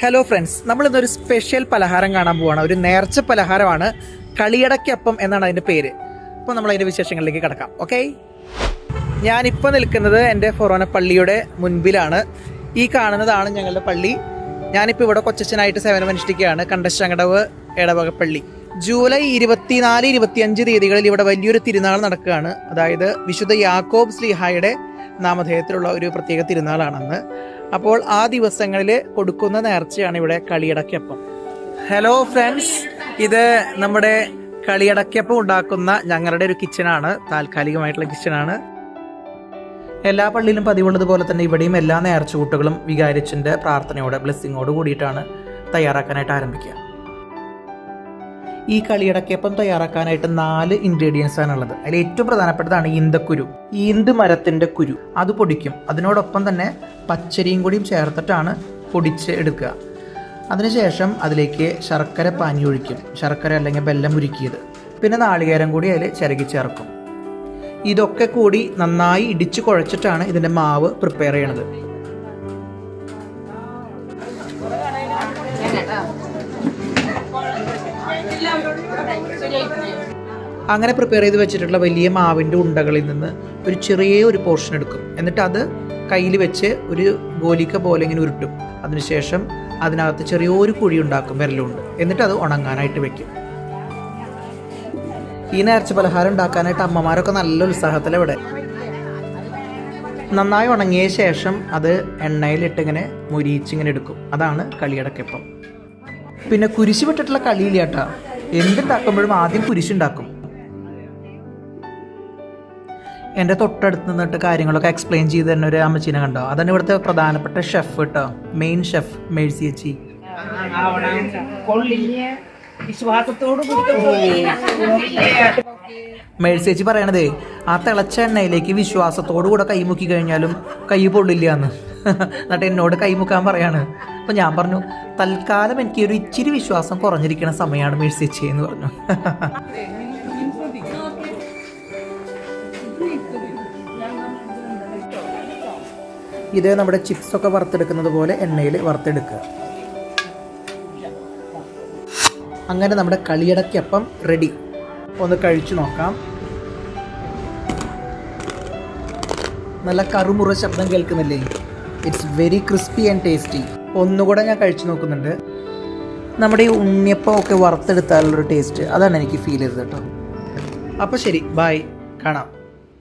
Hello friends നമ്മൾ ഇന്നൊരു special പലഹാരം കാണാൻ പോവാണ്. ഒരു നേർച്ച പലഹാരമാണ് കളിയടക്കപ്പം എന്നാണ് അതിന്റെ പേര്. അപ്പോൾ നമ്മൾ അതിന്റെ വിശേഷങ്ങളിലേക്ക് കിടക്കാം. ഓക്കെ ഞാനിപ്പോൾ നിൽക്കുന്നത് എന്റെ ഫൊറോന പള്ളിയുടെ മുൻപിലാണ്. ഈ കാണുന്നതാണ് ഞങ്ങളുടെ പള്ളി. ഞാനിപ്പോൾ ഇവിടെ കൊച്ചച്ഛനായിട്ട് സേവനമനുഷ്ഠിക്കുകയാണ് കണ്ടശങ്കടവ് എടവകപ്പള്ളി പള്ളി ജൂലൈ ഇരുപത്തിനാല് ഇരുപത്തിയഞ്ച് തീയതികളിൽ ഇവിടെ വലിയൊരു തിരുനാൾ നടക്കുകയാണ്. അതായത് വിശുദ്ധ യാക്കോബ് സ്ലീഹായുടെ നാമധേയത്തിലുള്ള ഒരു പ്രത്യേക തിരുനാളാണെന്ന്. അപ്പോൾ ആ ദിവസങ്ങളിൽ കൊടുക്കുന്ന നേർച്ചയാണ് ഇവിടെ കളിയടക്കപ്പം. ഹലോ ഫ്രണ്ട്സ് ഇത് നമ്മുടെ കളിയടക്കപ്പം ഉണ്ടാക്കുന്ന ഞങ്ങളുടെ ഒരു കിച്ചണാണ് താൽക്കാലികമായിട്ടുള്ള കിച്ചണാണ്. എല്ലാ പള്ളിയിലും പതിവുള്ളതുപോലെ തന്നെ ഇവിടെയും എല്ലാ നേർച്ചകൂട്ടുകളും വികാരിച്ചിന്റെ പ്രാർത്ഥനയോടെ ബ്ലെസ്സിങ്ങോട് കൂടിയിട്ടാണ് തയ്യാറാക്കാനായിട്ട് ആരംഭിക്കുക. ഈ കളിയടക്കപ്പം തയ്യാറാക്കാനായിട്ട് നാല് ഇൻഗ്രീഡിയൻസ് ആണ് ഉള്ളത്. അതിൽ ഏറ്റവും പ്രധാനപ്പെട്ടതാണ് ഈന്തക്കുരു ഈന്ത് മരത്തിന്റെ കുരു. അത് പൊടിക്കും. അതിനോടൊപ്പം തന്നെ പച്ചരിയും കൂടിയും ചേർത്തിട്ടാണ് പൊടിച്ച് എടുക്കുക. അതിനുശേഷം അതിലേക്ക് ശർക്കര പാനി ഒഴിക്കും. ശർക്കര അല്ലെങ്കിൽ ബെല്ലം ഉരുക്കിയത്. പിന്നെ നാളികേരം കൂടി അതിൽ ചിരകി ചേർക്കും. ഇതൊക്കെ കൂടി നന്നായി ഇടിച്ച് കുഴച്ചിട്ടാണ് ഇതിന്റെ മാവ് പ്രിപ്പയർ ചെയ്യണത്. അങ്ങനെ പ്രിപ്പയർ ചെയ്ത് വെച്ചിട്ടുള്ള വലിയ മാവിന്റെ ഉണ്ടകളിൽ നിന്ന് ഒരു ചെറിയ ഒരു പോർഷൻ എടുക്കും. എന്നിട്ട് അത് കയ്യിൽ വെച്ച് ഒരു ഗോലിക്ക പോലെ ഇങ്ങനെ ഉരുട്ടും. അതിനുശേഷം അതിനകത്ത് ചെറിയൊരു കുഴി ഉണ്ടാക്കും വിരലുകൊണ്ട്. എന്നിട്ട് അത് ഉണങ്ങാനായിട്ട് വെക്കും. ഈ നേർച്ച പലഹാരം ഉണ്ടാക്കാനായിട്ട് അമ്മമാരൊക്കെ നല്ല ഉത്സാഹത്തിലവിടെ നന്നായി ഉണങ്ങിയ ശേഷം അത് എണ്ണയിലിട്ട് ഇങ്ങനെ മുരിച്ചിങ്ങനെ എടുക്കും. അതാണ് കളിയടക്കപ്പം. പിന്നെ കുരിശ് വിട്ടിട്ടുള്ള കളിയില്ല കേട്ടാ. എന്തുണ്ടാക്കുമ്പോഴും ആദ്യം കുരിശുണ്ടാക്കും. എന്റെ തൊട്ടടുത്ത് നിന്നിട്ട് കാര്യങ്ങളൊക്കെ എക്സ്പ്ലെയിൻ ചെയ്ത് തന്നെ ഒരു അമ്മച്ചീനെ കണ്ടോ? അതാണ് ഇവിടുത്തെ പ്രധാനപ്പെട്ട ഷെഫ് കേട്ടോ. മെയിൻ ഷെഫ് മേഴ്സി വിശ്വാസത്തോട് മേഴ്സി അച്ചി പറയണതേ ആ തിളച്ച എണ്ണയിലേക്ക് വിശ്വാസത്തോടു കൂടെ കൈമുക്കി കഴിഞ്ഞാലും കൈ പൊള്ളില്ല എന്ന്. എന്നിട്ട് എന്നോട് കൈമുക്കാൻ പറയാണ്. അപ്പം ഞാൻ പറഞ്ഞു തൽക്കാലം എനിക്ക് ഒരു ഇച്ചിരി വിശ്വാസം കുറഞ്ഞിരിക്കുന്ന സമയമാണ് മേഴ്സി ചേച്ചി എന്ന് പറഞ്ഞു. ഇത് നമ്മുടെ ചിപ്സൊക്കെ വറുത്തെടുക്കുന്നത് പോലെ എണ്ണയിൽ വറുത്തെടുക്കുക. അങ്ങനെ നമ്മുടെ കളിയടക്കപ്പം റെഡി ഒന്ന് കഴിച്ചു നോക്കാം. നല്ല കറുമുറ ശബ്ദം കേൾക്കുന്നില്ലേ? It's very crispy and tasty ഒന്നുകൂടെ ഞാൻ കഴിച്ചു നോക്കുന്നുണ്ട്. നമ്മുടെ ഈ ഉണ്ണിയപ്പം ഒക്കെ വറുത്തെടുത്താലുള്ളൊരു ടേസ്റ്റ് അതാണ് എനിക്ക് ഫീൽ ചെയ്തത് കേട്ടോ. അപ്പോൾ ശരി ബായ് കാണാം.